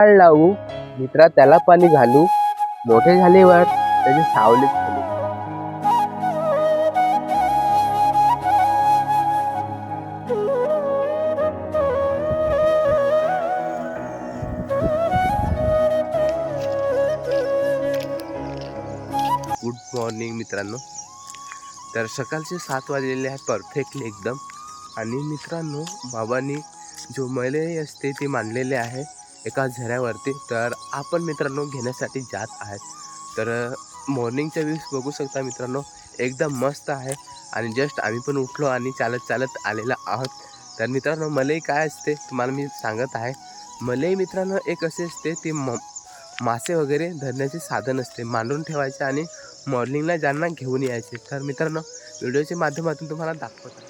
झाड लावू मित्रा त्याला पाणी घालू. मोठे झाल्यावर त्याची सावलीत घालू गुड मॉर्निंग मित्रांनो. तर सकाळचे सात वाजलेले आहेत परफेक्टली एकदम. आणि मित्रांनो बाबांनी जो मले असते ते मांडलेले आहे. एका झऱ्यावरती. तर आपण मित्रांनो घेण्यासाठी जात आहेत. तर मॉर्निंगचा व्ह्यूज बघू शकता मित्रांनो एकदम मस्त आहे. आणि जस्ट आम्ही पण उठलो आणि चालत चालत आलेलो आहोत. तर मित्रांनो मलई काय असते तुम्हाला मी सांगत आहे. मलई मित्रांनो एक असे असते ते म मासे वगैरे धरण्याचे साधन असते. मांडून ठेवायचे आणि मॉर्निंगला ज्यांना घेऊन यायचे. तर मित्रांनो व्हिडिओच्या माध्यमातून तुम्हाला दाखवत. आहे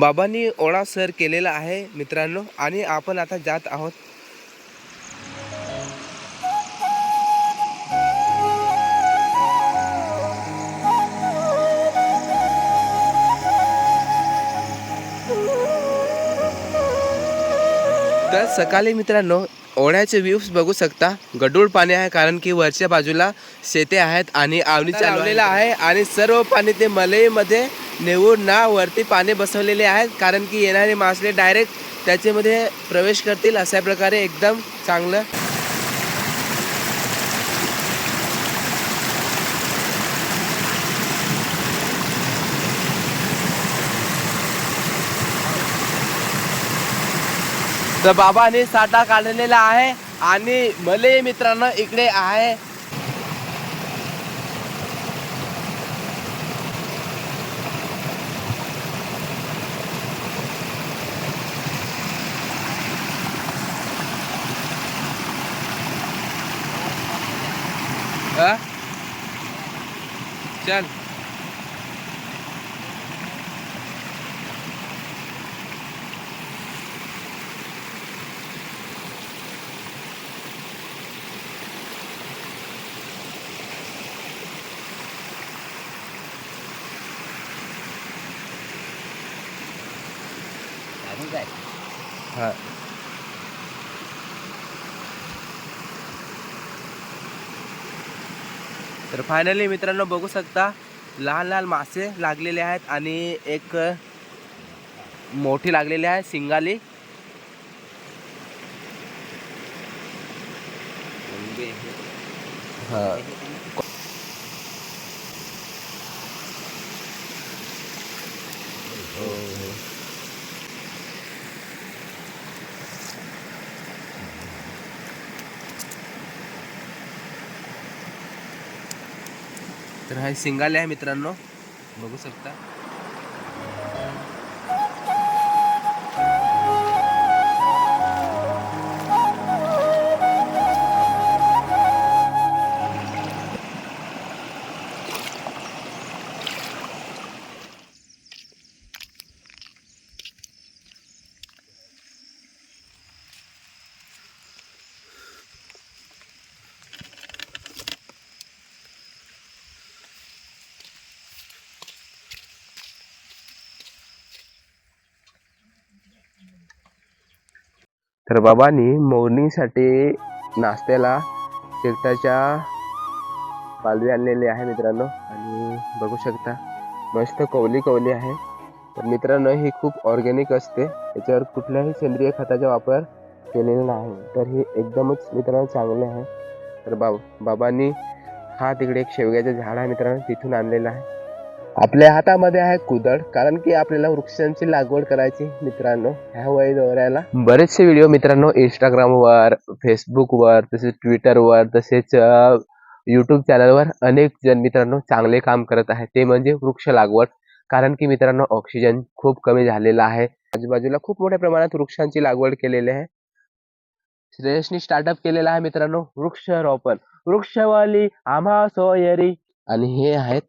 बाबांनी ओळा सर केलेला आहे मित्रांनो. आणि आपण आता जात आहोत सकाळी मित्रांनो ओढ्याचे व्ह्यूज बघू शकता. गडूळ पाणी आहे कारण की वरच्या बाजूला शेते आहेत आणि आवणी चालवलेला आहे. आणि सर्व पाणी ते मलईमध्ये नेऊन ना वरती पाणी बसवलेले आहेत कारण की येणारे मासले डायरेक्ट त्याच्यामध्ये प्रवेश करतील अशा प्रकारे एकदम चांगलं. तर बाबाने साठा काढलेला आहे आणि मले मित्रांनो इकडे आहे. चल. हा. तर फायनली मित्रांनो बघू शकता लहान लहान मासे लागलेले आहेत आणि एक मोठी लागलेली आहे सिंगाली. हा. तर हा सिंगाले आहे मित्रांनो. बघू शकता. तर बाबांनी मॉर्निंगसाठी नाश्त्याला तीर्थाच्या पालवी आणलेली आहे मित्रांनो. आणि बघू शकता मस्त कवली कवली आहे. तर मित्रांनो ही खूप ऑर्गॅनिक असते. याच्यावर कुठल्याही सेंद्रिय खताचा वापर केलेला नाही. तर हे एकदमच मित्रांनो चांगले आहे. तर बाब बाबांनी हा तिकडे एक शेवग्याचं झाड आहे मित्रांनो तिथून आणलेला आहे. आपल्या हातामध्ये आहे कुदळ कारण की आपल्याला वृक्षांची लागवड करायची मित्रांनो ह्या वय दौऱ्याला बरेचसे व्हिडिओ मित्रांनो इंस्टाग्रामवर फेसबुकवर तसेच ट्विटरवर तसेच यूट्यूब चॅनलवर अनेक जण मित्रांनो चांगले काम करत आहे ते म्हणजे वृक्ष लागवड. कारण की मित्रांनो ऑक्सिजन खूप कमी झालेला आहे. आजूबाजूला खूप मोठ्या प्रमाणात वृक्षांची लागवड केलेली आहे. श्रेयसनी स्टार्टअप केलेला आहे मित्रांनो वृक्षारोपण. वृक्षवाली आम्हा सोयरी. आणि हे आहेत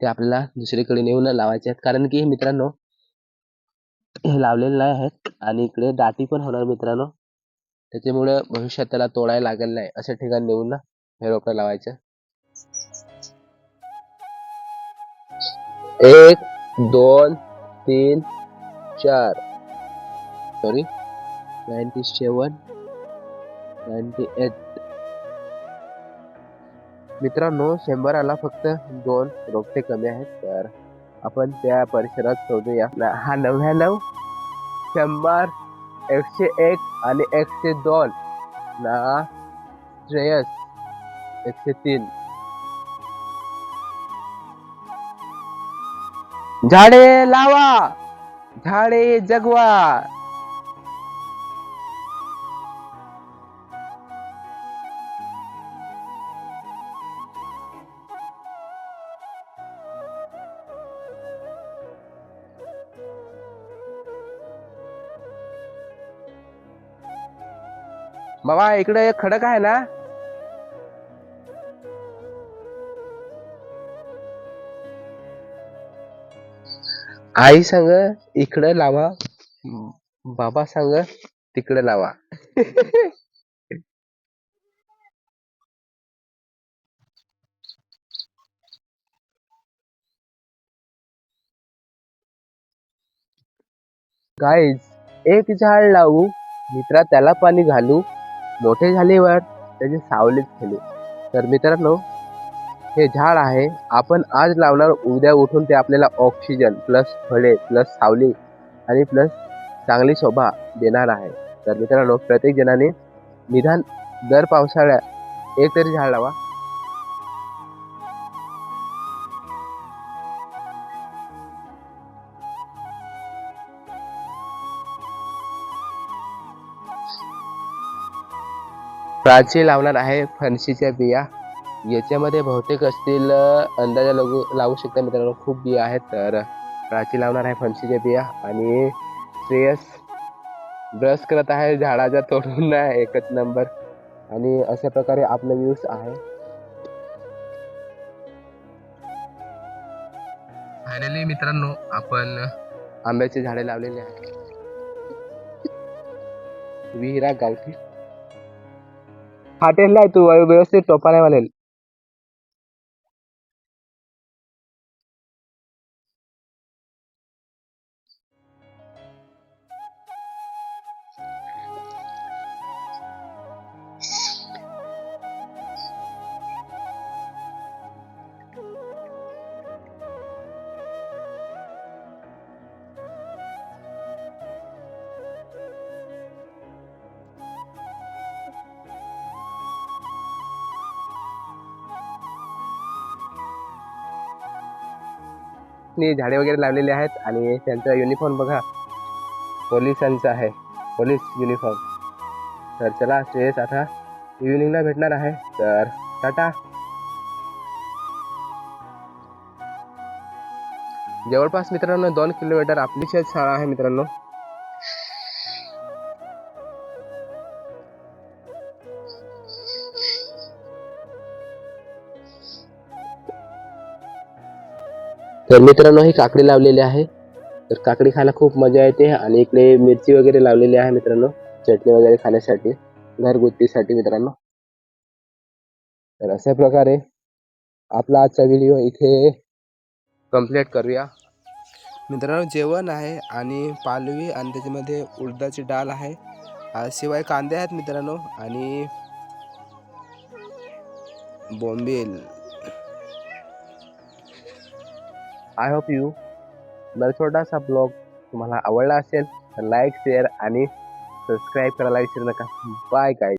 ते आपल्याला दुसरीकडे नेऊन लावायचे आहेत. कारण की मित्रांनो हे लावलेले नाही आहेत आणि इकडे दाटी पण होणार मित्रांनो. त्याच्यामुळे भविष्यात त्याला तोडायला लागेल नाही अशा ठिकाणी नेऊन ना हे रोपं लावायचं. एक दोन तीन चार. Sorry ninety seven ninety eight मित्रांनो शंभराला फक्त दोन रोपटे कमी आहेत तर आपण त्या परिसरात शोधूया. हा नव्याण्णव शंभर एकशे एक आणि एकशे दोन. ना श्रेयस एकशे तीन. झाडे लावा! झाडे जगवा! बाबा इकडे एक खडक आहे ना? आई सांग इकडे लावा. बाबा सांग तिकडे लावा. गाईज एक झाड लावू मित्रा त्याला पाणी घालू. मोठे झाल्यावर त्याची सावलीत केली तर मित्रांनो हे झाड आहे. आपण आज लावणार उद्या उठून ते आपल्याला ऑक्सिजन प्लस फळे प्लस सावली आणि प्लस चांगली शोभा देणार आहे. तर मित्रांनो प्रत्येक जणाने निदान दर पावसाळ्यात एक तरी झाड लावा. प्राची लावणार आहे फणशीच्या बिया. याच्यामध्ये बहुतेक असतील अंदाजा लागू लावू शकता मित्रांनो खूप बिया आहेत. तर प्राची लावणार आहे फणशीच्या बिया आणि श्रेयस ब्रश करत आहे झाडाचा तोडून नाही एकच नंबर आणि अशा प्रकारे आपलं व्ह्यूज आहे. फायनली मित्रांनो आपण आंब्याची झाडे लावलेली आहे विहिरा गावठी. फाटेल आहे तू व्यवस्थित टोपा नाही पोलिसनी झाडे वगैरे लावलेले आहेत आणि त्यांचा युनिफॉर्म बघा. पोलिसांचा आहे. पोलीस युनिफॉर्म तर चला श्रेयस आता इव्हिनिंगला भेटणार आहे. तर टाटा. जवळपास मित्रांनो दोन किलोमीटर आपली शेत शाळा आहे मित्रांनो. तर मित्रांनो ही काकडी लावलेली आहे. तर काकडी खायला खूप मजा येते आणि इकडे मिरची वगैरे लावलेली आहे मित्रांनो चटणी वगैरे खाण्यासाठी घरगुतीसाठी मित्रांनो. तर अशा प्रकारे आपला आजचा व्हिडिओ इथे कंप्लीट करूया. मित्रांनो जेवण आहे आणि पालवी आणि त्याच्यामध्ये उडदाची डाळ आहे. शिवाय कांदे आहेत मित्रांनो आणि बोंबील. आय होप यू जर छोटासा ब्लॉग तुम्हाला आवडला असेल तर लाईक शेअर आणि सबस्क्राईब करायला विसरू नका. बाय काय